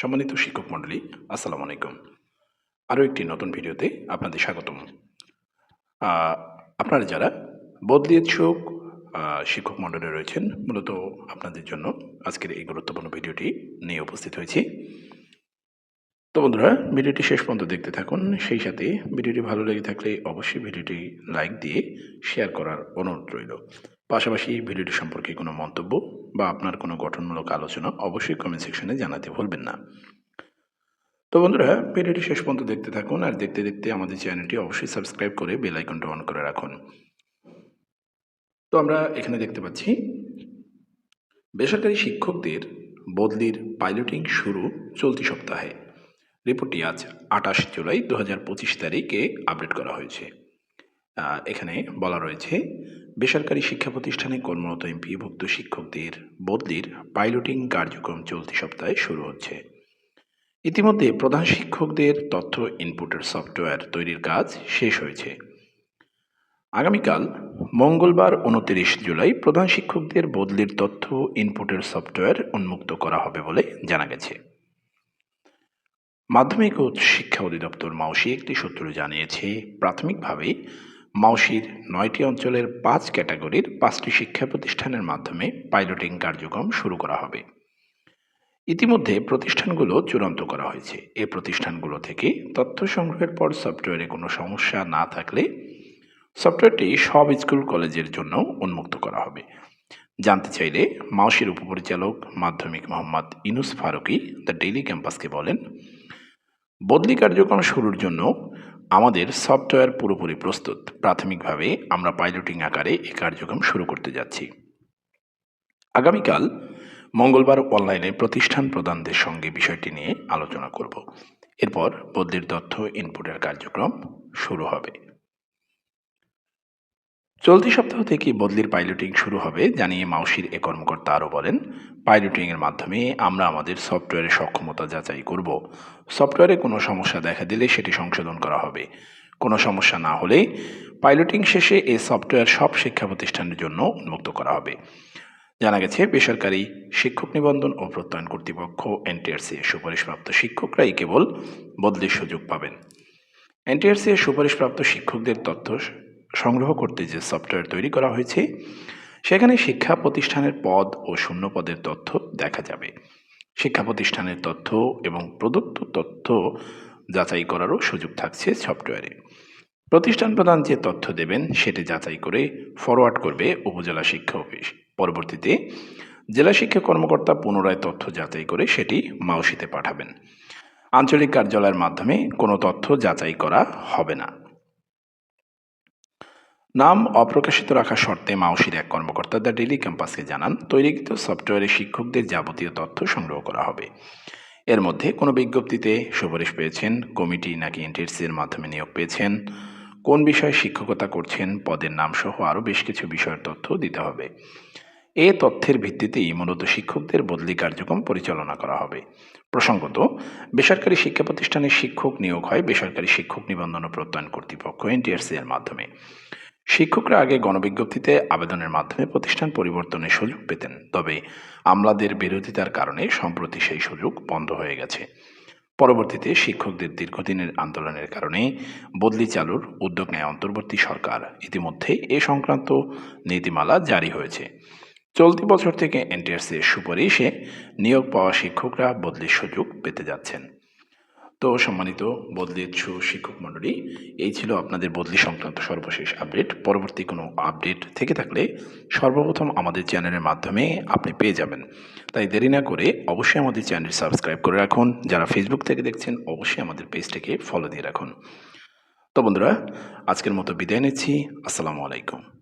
সম্মানিত শিক্ষক মণ্ডলী, আসসালামু আলাইকুম। আরও একটি নতুন ভিডিওতে আপনাদের স্বাগতম। আপনারা যারা বদলি ইচ্ছুক শিক্ষক মণ্ডলে রয়েছেন, মূলত আপনাদের জন্য আজকের এই গুরুত্বপূর্ণ ভিডিওটি নিয়ে উপস্থিত হয়েছি। তো বন্ধুরা, ভিডিওটি শেষ পর্যন্ত দেখতে থাকুন। সেই সাথে ভিডিওটি ভালো লেগে থাকলে অবশ্যই ভিডিওটি লাইক দিয়ে শেয়ার করার অনুরোধ রইল। পাশাপাশি ভিডিওটি সম্পর্কে কোনো মন্তব্য বা আপনার কোনো গঠনমূলক আলোচনা অবশ্যই কমেন্ট সেকশনে জানাতে ভুলবেন না। তো বন্ধুরা, ভিডিওটি শেষ পর্যন্ত দেখতে থাকুন আর দেখতে দেখতে আমাদের চ্যানেলটি অবশ্যই সাবস্ক্রাইব করে বেল আইকনটা অন করে রাখুন। তো আমরা এখানে দেখতে পাচ্ছি, বেসরকারি শিক্ষকদের বদলির পাইলটিং শুরু চলতি সপ্তাহে। রিপোর্টটি আজ আঠাশ জুলাই দু হাজার পঁচিশ তারিখে আপডেট করা হয়েছে। এখানে বলা রয়েছে, বেসরকারি শিক্ষা প্রতিষ্ঠানে কর্মরত এমপিভুক্ত শিক্ষকদের বদলির পাইলটিং কার্যক্রম চলতি সপ্তাহে শুরু হচ্ছে। ইতিমধ্যে প্রধান শিক্ষকদের তথ্য ইনপুটের সফটওয়্যার তৈরির কাজ শেষ হয়েছে। আগামীকাল, মঙ্গলবার উনত্রিশ জুলাই, প্রধান শিক্ষকদের বদলির তথ্য ইনপুটের সফটওয়্যার উন্মুক্ত করা হবে বলে জানা গেছে। মাধ্যমিক ও শিক্ষা অধিদপ্তর মাউসি একটি সূত্র জানিয়েছে, প্রাথমিকভাবে মাউসির নয়টি অঞ্চলের পাঁচ ক্যাটাগরির পাঁচটি শিক্ষা প্রতিষ্ঠানের মাধ্যমে পাইলটিং কার্যক্রম শুরু করা হবে। ইতিমধ্যে প্রতিষ্ঠানগুলো চূড়ান্ত করা হয়েছে। এ প্রতিষ্ঠানগুলো থেকে তথ্য সংগ্রহের পর সফটওয়্যারে কোনো সমস্যা না থাকলে সফটওয়্যারটি সব স্কুল কলেজের জন্য উন্মুক্ত করা হবে। জানতে চাইলে মাউসির উপপরিচালক মাধ্যমিক মোহাম্মদ ইনুস ফারুকি দ্য ডেইলি ক্যাম্পাসকে বলেন, বদলি কার্যক্রম শুরুর জন্য আমাদের সফটওয়্যার পুরোপুরি প্রস্তুত। প্রাথমিকভাবে আমরা পাইলটিং আকারে এই কার্যক্রম শুরু করতে যাচ্ছি। আগামীকাল মঙ্গলবার অনলাইনে প্রতিষ্ঠান প্রদানদের সঙ্গে বিষয়টি নিয়ে আলোচনা করব। এরপর বদলির তথ্য ইনপুটের কার্যক্রম শুরু হবে। চলতি সপ্তাহ থেকে বদলির পাইলটিং শুরু হবে, জানিয়ে মাউসির এ কর্মকর্তা আরও বলেন পাইলটিংয়ের মাধ্যমে আমরা আমাদের সফটওয়্যারের সক্ষমতা যাচাই করব। সফটওয়্যারে কোনো সমস্যা দেখা দিলে সেটি সংশোধন করা হবে। কোনো সমস্যা না হলে পাইলটিং শেষে এই সফটওয়্যার সব শিক্ষা প্রতিষ্ঠানের জন্য উন্মুক্ত করা হবে। জানা গেছে, বেসরকারি শিক্ষক নিবন্ধন ও প্রত্যয়ন কর্তৃপক্ষ এনটিআরসি সুপারিশপ্রাপ্ত শিক্ষকরাই কেবল বদলির সুযোগ পাবেন। এনটিআরসি সুপারিশপ্রাপ্ত শিক্ষকদের তথ্য সংগ্রহ করতে যে সফটওয়্যার তৈরি করা হয়েছে, সেখানে শিক্ষা প্রতিষ্ঠানের পদ ও শূন্য পদের তথ্য দেখা যাবে। শিক্ষা প্রতিষ্ঠানের তথ্য এবং প্রদত্ত তথ্য যাচাই করারও সুযোগ থাকছে সফটওয়্যারে প্রতিষ্ঠান প্রধান যে তথ্য দেবেন, সেটি যাচাই করে ফরওয়ার্ড করবে উপজেলা শিক্ষা অফিস। পরবর্তীতে জেলা শিক্ষা কর্মকর্তা পুনরায় তথ্য যাচাই করে সেটি মাউসিতে পাঠাবেন। আঞ্চলিক কার্যালয়ের মাধ্যমে কোনো তথ্য যাচাই করা হবে না। নাম অপ্রকাশিত রাখা শর্তে মাউসির এক কর্মকর্তা দ্য ডেলি ক্যাম্পাসকে জানান, তৈরিকৃত সফটওয়্যারে শিক্ষকদের যাবতীয় তথ্য সংগ্রহ করা হবে। এর মধ্যে কোনো বিজ্ঞপ্তিতে সুপারিশ পেয়েছেন, কমিটি নাকি এনটিএসসির মাধ্যমে নিয়োগ পেয়েছেন, কোন বিষয়ে শিক্ষকতা করছেন, পদের নাম সহ আরও বেশ কিছু বিষয়ের তথ্য দিতে হবে। এ তথ্যের ভিত্তিতেই মূলত শিক্ষকদের বদলি কার্যক্রম পরিচালনা করা হবে। প্রসঙ্গত, বেসরকারি শিক্ষা প্রতিষ্ঠানের শিক্ষক নিয়োগ হয় বেসরকারি শিক্ষক নিবন্ধন ও প্রত্যয়ন কর্তৃপক্ষ এনটিআরসি এর মাধ্যমে। শিক্ষকরা আগে গণবিজ্ঞপ্তিতে আবেদনের মাধ্যমে প্রতিষ্ঠান পরিবর্তনের সুযোগ পেতেন, তবে আমলাদের বিরোধিতার কারণে সম্প্রতি সেই সুযোগ বন্ধ হয়ে গেছে। পরবর্তীতে শিক্ষকদের দীর্ঘদিনের আন্দোলনের কারণে বদলি চালুর উদ্যোগ নেয় অন্তর্বর্তী সরকার। ইতিমধ্যে এ সংক্রান্ত নীতিমালা জারি হয়েছে। চলতি বছর থেকে এনটিআরসি সুপারিশে নিয়োগ পাওয়া শিক্ষকরা বদলির সুযোগ পেতে যাচ্ছেন। তো সম্মানিত বদলি ইচ্ছু শিক্ষক মণ্ডলী, এই ছিল আপনাদের বদলি সংক্রান্ত সর্বশেষ আপডেট। পরবর্তী কোনো আপডেট থেকে থাকলে সর্বপ্রথম আমাদের চ্যানেলের মাধ্যমে আপনি পেয়ে যাবেন। তাই দেরি না করে অবশ্যই আমাদের চ্যানেল সাবস্ক্রাইব করে রাখুন। যারা ফেসবুক থেকে দেখছেন, অবশ্যই আমাদের পেজটাকে ফলো দিয়ে রাখুন। তো বন্ধুরা, আজকের মতো বিদায় নিচ্ছি। আসসালামু আলাইকুম।